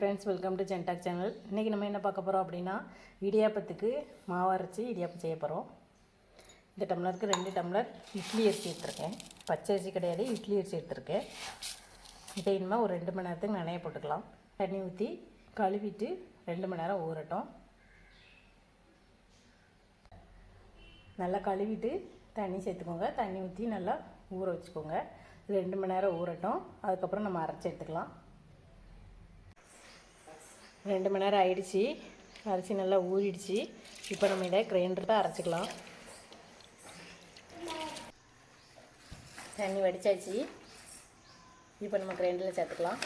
Friends welcome to ஜென்டாக் channel இன்றைக்கி நம்ம என்ன பார்க்க போகிறோம் அப்படின்னா இடியாப்பத்துக்கு மாவு அரைச்சி இடியாப்பம் செய்ய போகிறோம் இந்த டம்ளருக்கு ரெண்டு டம்ளர் இட்லி அரிசி எடுத்துருக்கேன். பச்சை அரிசி கிடையாது இட்லி அரிசி எடுத்துருக்கேன். இதை இனிமேல் ஒரு ரெண்டு மணி நேரத்துக்கு நனைய போட்டுக்கலாம். தண்ணி ஊற்றி கழுவிட்டு ரெண்டு மணி நேரம் ஊறட்டும். நல்லா கழுவிட்டு தண்ணி சேர்த்துக்கோங்க. தண்ணி ஊற்றி நல்லா ஊற வச்சுக்கோங்க. ரெண்டு மணி நேரம் ஊறட்டும். அதுக்கப்புறம் நம்ம அரைச்சி எடுத்துக்கலாம். ரெண்டு மணி நேரம் ஆயிடுச்சு. அரிசி நல்லா ஊறிடுச்சு. இப்போ நம்ம இதை கிரைண்டர் தான் அரைச்சிக்கலாம். தண்ணி வடித்தாச்சு இப்போ நம்ம கிரைண்டரில் சேர்த்துக்கலாம்.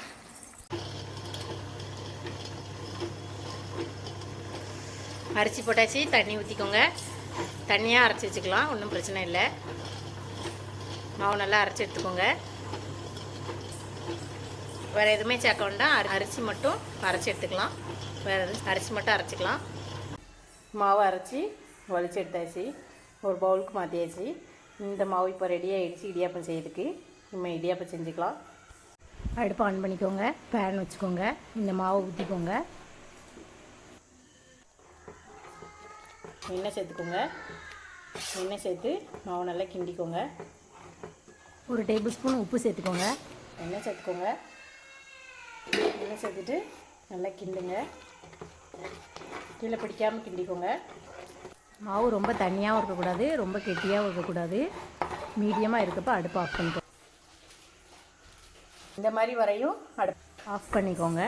அரிசி போட்டாச்சு. தண்ணி ஊற்றிக்கோங்க தண்ணியாக அரைச்சி வச்சுக்கலாம். ஒன்றும் பிரச்சனை இல்லை. மாவு நல்லா அரைச்சி எடுத்துக்கோங்க. வேறு எதுவுமே சேர்க்க வேண்டாம். அரி- அரிசி மட்டும் அரைச்சி எடுத்துக்கலாம். வேறு எதுவும் அரிசி மட்டும் அரைச்சிக்கலாம். மாவு அரைச்சி வலிச்சு எடுத்தாச்சு. ஒரு பவுலுக்கு மாற்றியாச்சு இந்த மாவு இப்போ ரெடி ஆகிடுச்சு இடியாப்பம் செய்யறதுக்கு. நம்ம இடியாப்பம் செஞ்சுக்கலாம். அடுப்பு ஆன் பண்ணிக்கோங்க. பேன் வச்சுக்கோங்க. இந்த மாவை ஊற்றிக்கோங்க எண்ணெய் சேர்த்துக்கோங்க. எண்ணெய் சேர்த்து மாவு நல்லா கிண்டிக்கோங்க. ஒரு டேபிள் ஸ்பூன் உப்பு சேர்த்துக்கோங்க. எண்ணெய் சேர்த்துக்கோங்க. எண்ணெய் சேர்த்துட்டு நல்லா கிண்டுங்க. கீழே பிடிக்காமல் கிண்டிக்கோங்க. மாவு ரொம்ப தண்ணியாகவும் இருக்கக்கூடாது ரொம்ப கெட்டியாகவும் இருக்கக்கூடாது. மீடியமாக இருக்கப்போ அடுப்பு ஆஃப் பண்ணிக்கோ. இந்த மாதிரி வரையும் அடுப்பு ஆஃப் பண்ணிக்கோங்க.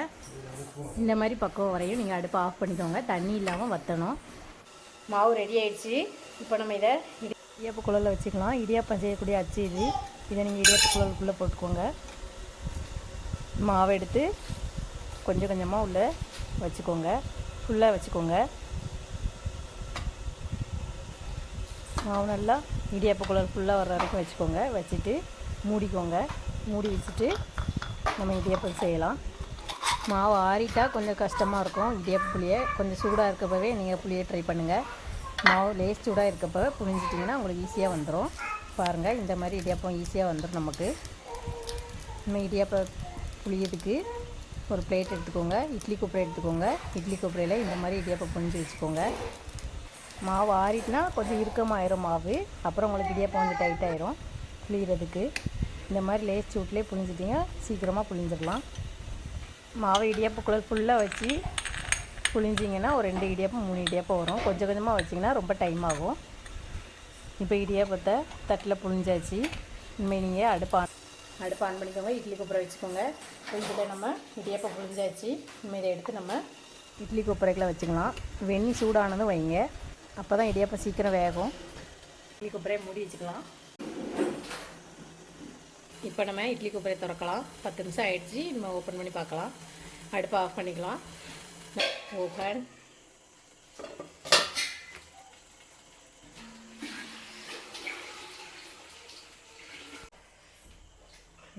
இந்த மாதிரி பக்குவம் வரையும் நீங்கள் அடுப்பை ஆஃப் பண்ணிக்கோங்க. தண்ணி இல்லாமல் வற்றணும் மாவு ரெடி ஆயிடுச்சு. இப்போ நம்ம இதை இடியாப்ப குழலில் வச்சுக்கலாம். இடியாப்பம் செய்யக்கூடிய அச்சு இது. இதை நீங்கள் இடியாப்ப குழலுக்குள்ளே போட்டுக்கோங்க. மாவை எடுத்து கொஞ்சம் கொஞ்சமாக உள்ளே வச்சுக்கோங்க. ஃபுல்லாக வச்சுக்கோங்க. மாவு நல்லா இடியாப்ப குழல் ஃபுல்லாக வர்ற வரைக்கும் வச்சுக்கோங்க. வச்சுட்டு மூடிக்கோங்க. மூடி வச்சுட்டு நம்ம இடியாப்பம் செய்யலாம். மாவு ஆறிட்டால் கொஞ்சம் கஷ்டமாக இருக்கும். இடியாப்ப புளியை கொஞ்சம் சூடாக இருக்கப்பவே நீங்கள் புளியை ட்ரை பண்ணுங்கள் மாவு லேஸ் சூடாக இருக்கப்போ புளிஞ்சிட்டிங்கன்னா உங்களுக்கு ஈஸியாக வந்துடும் பாருங்கள் இந்த மாதிரி இடியாப்பம் ஈஸியாக வந்துடும் நமக்கு. நம்ம இடியாப்பம் புளியதுக்கு ஒரு பிளேட் எடுத்துக்கோங்க. இட்லி கொப்பரை எடுத்துக்கோங்க. இட்லி கொப்பரையில் இந்த மாதிரி இடியாப்பம் புரிஞ்சு வச்சுக்கோங்க. மாவு ஆறிட்டுனா கொஞ்சம் இறுக்கமாயிரும் மாவு. அப்புறம் உங்களுக்கு இடியாப்பம் வந்து டைட் ஆயிரும். புளியறதுக்கு இந்த மாதிரி லேஸ் சூட்லேயே புளிஞ்சிட்டிங்க சீக்கிரமாக புளிஞ்சிடலாம் மாவை இடியாப்ப ஃபுல்லாக வச்சு புளிஞ்சிங்கன்னா ஒரு ரெண்டு இடியாப்பம் மூணு இடியாப்பம் வரும். கொஞ்சம் கொஞ்சமாக வச்சிங்கன்னா ரொம்ப டைம் ஆகும். இப்போ இடியாப்பத்தை தட்டில் புளிஞ்சாச்சு இனிமேல் நீங்கள் அடுப்பான் அடுப்பு ஆன் பண்ணிக்கோங்க. இட்லி கொப்பரை வச்சுக்கோங்க. இதில் நம்ம இடியப்பம் புளிஞ்சாச்சு இனிமேல் இதை எடுத்து நம்ம இட்லி கொப்பரைக்குள்ள வச்சுக்கலாம். வெண்ணி சூடானதும் வைங்க. அப்போ தான் இடியப்பம் சீக்கிரம் வேகும். இட்லி கொப்பரையை மூடி வச்சுக்கலாம். இப்போ நம்ம இட்லி கொப்பரையை திறக்கலாம். பத்து நிமிஷம் ஆயிடுச்சு. நம்ம ஓப்பன் பண்ணி பார்க்கலாம். அடுப்பை ஆஃப் பண்ணிக்கலாம். ஓப்பன்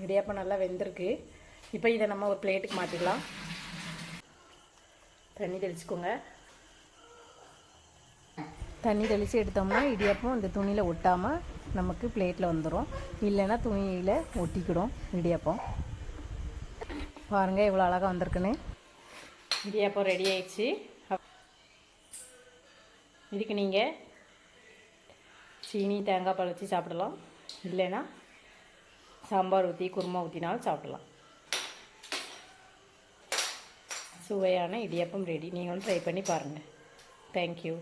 இடியாப்பம் நல்லா வெந்திருக்கு. இப்போ இதை நம்ம ஒரு பிளேட்டுக்கு மாற்றிக்கலாம் தண்ணி தெளிச்சுக்கோங்க. தண்ணி தெளித்து எடுத்தோம்னா இடியாப்பம் இந்த துணியில் ஒட்டாமல் நமக்கு பிளேட்டில் வந்துடும் இல்லைன்னா துணியில் ஒட்டிக்கிடும் இடியாப்பம். பாருங்கள் எவ்வளோ அழகாக வந்திருக்குன்னு. இடியாப்பம் ரெடி ஆயிடுச்சு. இதுக்கு நீங்கள் சீனி தேங்காய் பால் வச்சு சாப்பிடலாம். இல்லைன்னா சாம்பார் ஊற்றி குருமா ஊற்றினாலும் சாப்பிடலாம். சுவையான இடியாப்பம் ரெடி நீங்களும் ட்ரை பண்ணி பாருங்கள் தேங்க்யூ